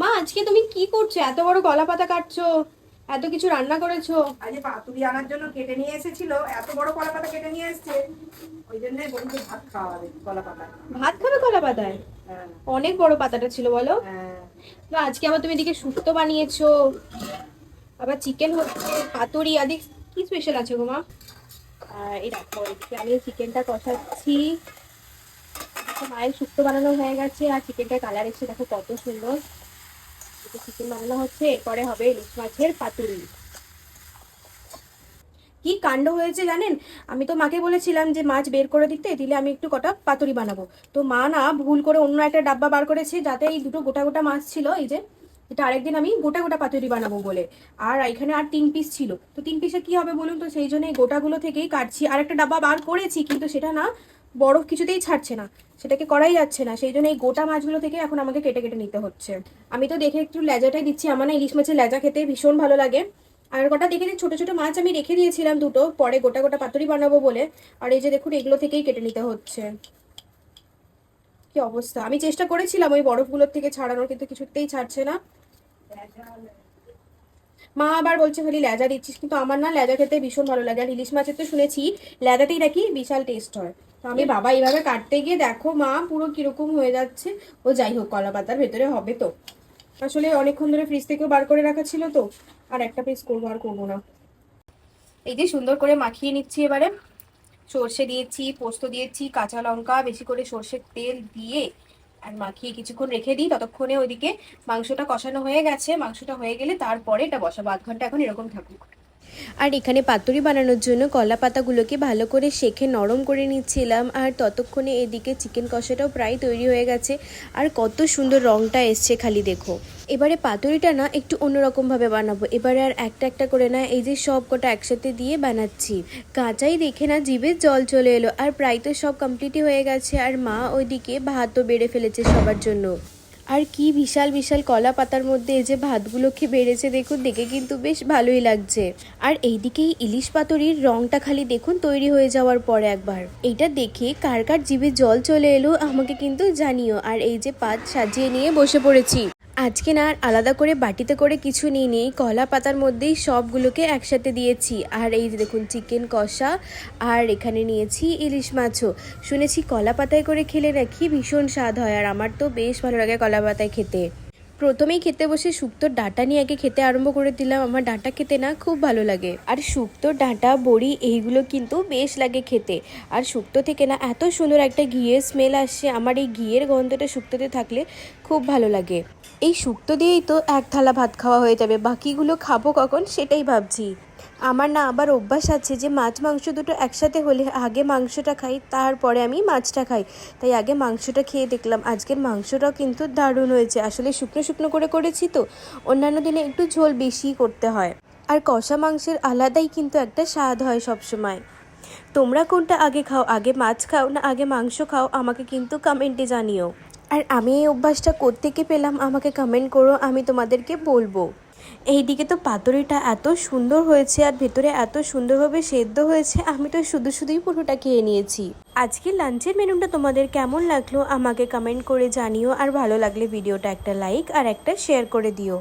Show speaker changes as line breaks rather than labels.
মা আজকে তুমি কি করছ? এত বড় কলা পাতা কাটছো এত কিছু রান্না করেছ।
আজকে পাতুরি আনার জন্য কেটে নিয়ে এসেছিল এত বড় কলা পাতা কেটে নিয়ে এসেছে। ওই জন্য বন্ধু ভাত খাওয়াবে কলা পাতা
ভাত খাবে কলা পাতায়
হ্যাঁ।
অনেক বড় পাতাটা ছিল বলো।
হ্যাঁ।
তো আজকে আবার তুমি এদিকে শুক্তো বানিয়েছো আবার চিকেন হচ্ছে পাতুরি আদি কি স্পেশাল আছে গো মা? আর এই এদিকে আমি চিকেনটা কষাচ্ছি। মায়ের শুক্তো বানানো হয়ে গেছে আর চিকেনটা কালার এসে দেখো কত সুন্দর। চিকেন বানানো হচ্ছে, এরপরে হবে ইলিশ মাছের পাতুরি। কি কাণ্ড হয়েছে জানেন? আমি তো মাকে বলেছিলাম যে মাছ বের করে দিতে, দিলে আমি একটু কটা পাতুরি বানাবো। তো মা না ভুল করে অন্য একটা ডাব্বা বার করেছে, যাতে এই দুটো গোটা গোটা মাছ ছিল, এই যে এটা আরেকদিন আমি গোটা গোটা পাতুরি বানাবো বলে। আর এখানে আর তিন পিস ছিল। তো তিন পিসে কি হবে বলুন তো? সেই জন্য এই গোটাগুলো থেকেই কাটছি। আর একটা ডাব্বা বার করেছি, কিন্তু সেটা না বরফ কিছুতেই ছাড়ছে না। সেটাকে করাই যাচ্ছে না। সেই জন্য এই গোটা মাছগুলো থেকে এখন আমাকে কেটে কেটে নিতে হচ্ছে। আমি তো দেখে একটু লেজাটাই দিচ্ছি। আমার না ইলিশ মাছের লেজা খেতে ভীষণ ভালো লাগে। আর কটা দেখে যে ছোট ছোট মাছ আমি রেখে দিয়েছিলাম দুটো, পরে গোটা গোটা পাতুরি বানাবো বলে। আর এই যে দেখুন, এগুলো থেকেই কেটে নিতে হচ্ছে। কি অবস্থা? আমি চেষ্টা করেছিলাম ওই বরফগুলোর থেকে ছাড়ানোর, কিন্তু কিছুতেই ছাড়ছে না। মা আবার বলছে খালি লেজা দিচ্ছিস। কিন্তু আমার না লেজা খেতে ভীষণ ভালো লাগে। আর ইলিশ মাছের তো শুনেছি, লেজাতেই নাকি বিশাল টেস্ট হয়। তো আমি বাবা এইভাবে কাটতে গিয়ে দেখো মা, পুরো কীরকম হয়ে যাচ্ছে। ও যাই হোক কলা পাতার ভেতরে হবে তো। আসলে অনেকক্ষণ ধরে ফ্রিজ থেকেও বার করে রাখা ছিল তো। আর একটা পিস করব আর করব না। এই যে সুন্দর করে মাখিয়ে নিচ্ছি এবারে। সর্ষে দিয়েছি, পোস্ত দিয়েছি, কাঁচা লঙ্কা, বেশি করে সর্ষের তেল দিয়ে আর মাখিয়ে কিছুক্ষণ রেখে দিই, ততক্ষণে ওইদিকে মাংসটা কষানো হয়ে গেছে। মাংসটা হয়ে গেলে তারপরে এটা বসাবো। আধ ঘণ্টা এখন এরকম থাকুক।
আর এখানে পাতুরি বানানোর জন্য কলা পাতাগুলোকে ভালো করে সেখে নরম করে নিচ্ছিলাম, আর ততক্ষণে এদিকে চিকেন কষাটাও প্রায় তৈরি হয়ে গেছে, আর কত সুন্দর রঙটা এসছে খালি দেখো। এবারে পাতুরিটা না একটু অন্যরকমভাবে বানাবো, এবারে আর একটা একটা করে না এই যে সব কটা একসাথে দিয়ে বানাচ্ছি। কাঁচাই দেখে না জিভে জল চলে এলো, আর প্রায় তো সব কমপ্লিটই হয়ে গেছে, আর মা ওইদিকে ভাতও বেড়ে ফেলেছে সবার জন্য। আর কি বিশাল বিশাল কলা পাতার মধ্যে এই যে ভাতগুলোকে বেড়েছে, দেখুন, দেখে কিন্তু বেশ ভালোই লাগছে। আর এইদিকেই ইলিশ পাতরির রংটা খালি দেখুন, তৈরি হয়ে যাওয়ার পরে একবার। এইটা দেখে কার কার জিভে জল চলে এলো আমাকে কিন্তু জানিও। আর এই যে পাত সাজিয়ে নিয়ে বসে পড়েছি। আজকে না আর আলাদা করে বাটিতে করে কিছু নিই নেই, কলা পাতার মধ্যেই সবগুলোকে একসাথে দিয়েছি। আর এই যে দেখুন, চিকেন কষা, আর এখানে নিয়েছি ইলিশ মাছও। শুনেছি কলা পাতায় করে খেলে নাকি ভীষণ স্বাদ হয়, আর আমার তো বেশ ভালো লাগে কলা পাতায় খেতে। প্রথমেই খেতে বসে শুক্তোর ডাঁটা নিয়ে আগে খেতে আরম্ভ করে দিলাম। আমার ডাঁটা খেতে না খুব ভালো লাগে। আর শুক্তোর ডাঁটা, বড়ি এইগুলো কিন্তু বেশ লাগে খেতে। আর শুক্তো থেকে না এত সুন্দর একটা ঘিয়ের স্মেল আসছে আমার এই ঘিয়ের গন্ধটা শুক্তোতে থাকলে খুব ভালো লাগে। এই শুক্তো দিয়েই তো এক থালা ভাত খাওয়া হয়ে যাবে। বাকিগুলো খাব কখন সেটাই ভাবছি। আমার না আবার অভ্যাস আছে যে মাছ, মাংস দুটো একসাথে হলে আগে মাংসটা খাই, তারপরে আমি মাছটা খাই। তাই আগে মাংসটা খেয়ে দেখলাম, আজকের মাংসটাও কিন্তু দারুণ হয়েছে। আসলে শুকনো শুকনো করে করেছি তো, অন্যান্য দিনে একটু ঝোল বেশি করতে হয়। আর কষা মাংসের আলাদাই কিন্তু একটা স্বাদ হয় সবসময়। তোমরা কোনটা আগে খাও, আগে মাছ খাও না আগে মাংস খাও, আমাকে কিন্তু কমেন্টে জানিও। আর আমি এই অভ্যাসটা কোত্থেকে পেলাম, আমাকে কমেন্ট করো, আমি তোমাদেরকে বলব। এইদিকে তো পাতুরিটা এত সুন্দর হয়েছে আর ভেতরে এত সুন্দরভাবে সেদ্ধ হয়েছে, আমি তো শুধু শুধুই পুরোটা খেয়ে নিয়েছি। আজকে লাঞ্চের মেনুটা তোমাদের কেমন লাগল আমাকে কমেন্ট করে জানিও, আর ভালো লাগলে ভিডিওটা একটা লাইক আর একটা শেয়ার করে দিও।